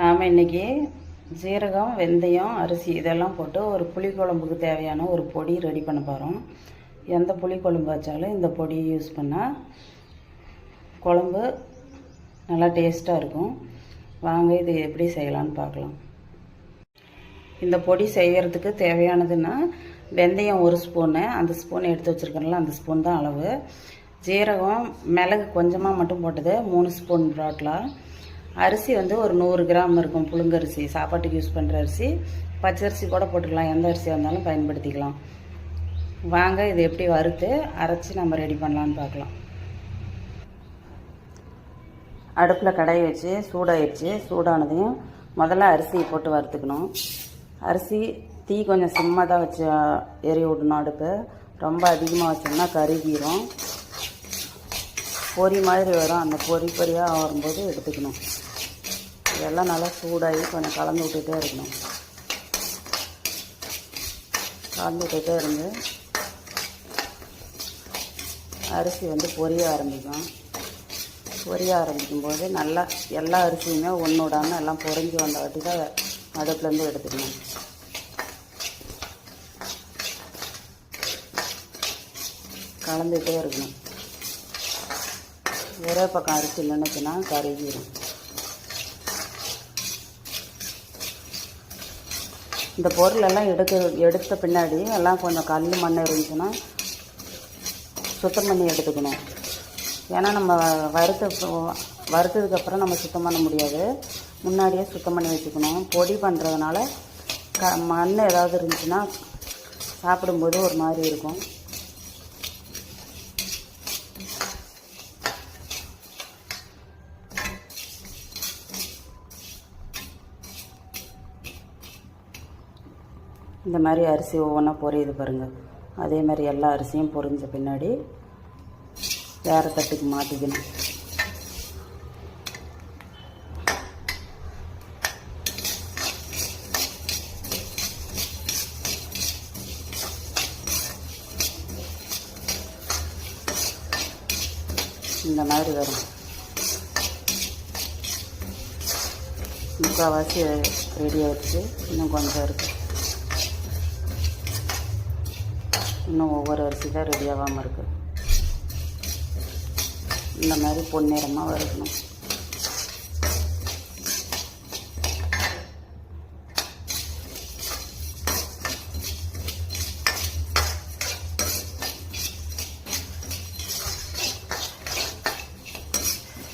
நாம் இன்றைக்கி ஜீரகம் வெந்தயம் அரிசி இதெல்லாம் போட்டு ஒரு புளிக்குழம்புக்கு தேவையான ஒரு பொடி ரெடி பண்ண போகிறோம் எந்த புளிக்குழம்பு வச்சாலும் இந்த பொடி யூஸ் பண்ணால் குழம்பு நல்லா டேஸ்ட்டாக இருக்கும். வாங்க இது எப்படி செய்யலான்னு பார்க்கலாம். இந்த பொடி செய்கிறதுக்கு தேவையானதுன்னா வெந்தயம் ஒரு ஸ்பூனு அந்த ஸ்பூன் எடுத்து வச்சுருக்கேன்ல அந்த ஸ்பூன் தான் அளவு. ஜீரகம் மிளகு கொஞ்சமாக மட்டும் போட்டது மூணு ஸ்பூன் ப்ராட்லாம் அரிசி வந்து ஒரு நூறு கிராம் இருக்கும் புழுங்கரிசி சாப்பாட்டுக்கு யூஸ் பண்ணுற அரிசி. பச்சரிசி கூட போட்டுக்கலாம். எந்த அரிசியாக இருந்தாலும் பயன்படுத்திக்கலாம். வாங்க இது எப்படி வறுத்து அரைச்சி நம்ம ரெடி பண்ணலான்னு பார்க்கலாம். அடுப்பில் கடாய் வச்சு சூடாயிடுச்சு சூடானதையும் முதல்ல அரிசியை போட்டு வறுத்துக்கணும். அரிசி தீ கொஞ்சம் சிம்மாக தான் வச்சு எரி விடணும் அடுப்பு. ரொம்ப அதிகமாக வச்சோம்னா கருகிரும். பொரி மாதிரி வரும். அந்த பொரி பொரியாக வரும்போது எடுத்துக்கணும். இதெல்லாம் நல்லா சூடாகி கொஞ்சம் கலந்து விட்டுட்டே இருக்கணும். கலந்து விட்டுட்டே இருந்து அரிசி வந்து பொரிய ஆரம்பிக்கும். பொரிய ஆரம்பிக்கும் போது நல்லா எல்லா அரிசியுமே ஒன்று விடாமல் எல்லாம் பொறிஞ்சு வந்த வாட்டி தான் அடுப்புலேருந்து எடுத்துக்கணும். கலந்துகிட்டே இருக்கணும். ஒரே பக்கம் அரிசி நினைச்சுன்னா கருகிடும் இந்த பொருளெல்லாம் எடுக்க எடுத்த பின்னாடி எல்லாம் கொஞ்சம் கல் மண் இருந்துச்சுன்னா சுத்தம் பண்ணி எடுத்துக்கணும். ஏன்னா நம்ம வறுத்த வறுத்ததுக்கப்புறம் நம்ம சுத்தம் பண்ண முடியாது. முன்னாடியே சுத்தம் பண்ணி வச்சுக்கணும். பொடி பண்ணுறதுனால க மண் ஏதாவது இருந்துச்சுன்னா சாப்பிடும்போது ஒரு மாதிரி இருக்கும். இந்த மாதிரி அரிசி ஒவ்வொன்றா பொரியுது பாருங்கள் அதே மாதிரி எல்லா அரிசியும் பொரிஞ்ச பின்னாடி வேறு தட்டுக்கு மாற்றிக்கணும் இந்த மாதிரி வரும். முக்கால்வாசி ரெடி ஆகிடுச்சு இன்னும் கொஞ்சம் இருக்குது இன்னும் ஒவ்வொரு அரிசி தான் ரெடி ஆகாமல் இருக்குது இந்த மாதிரி பொன்னிறமாக வறுக்கணும்.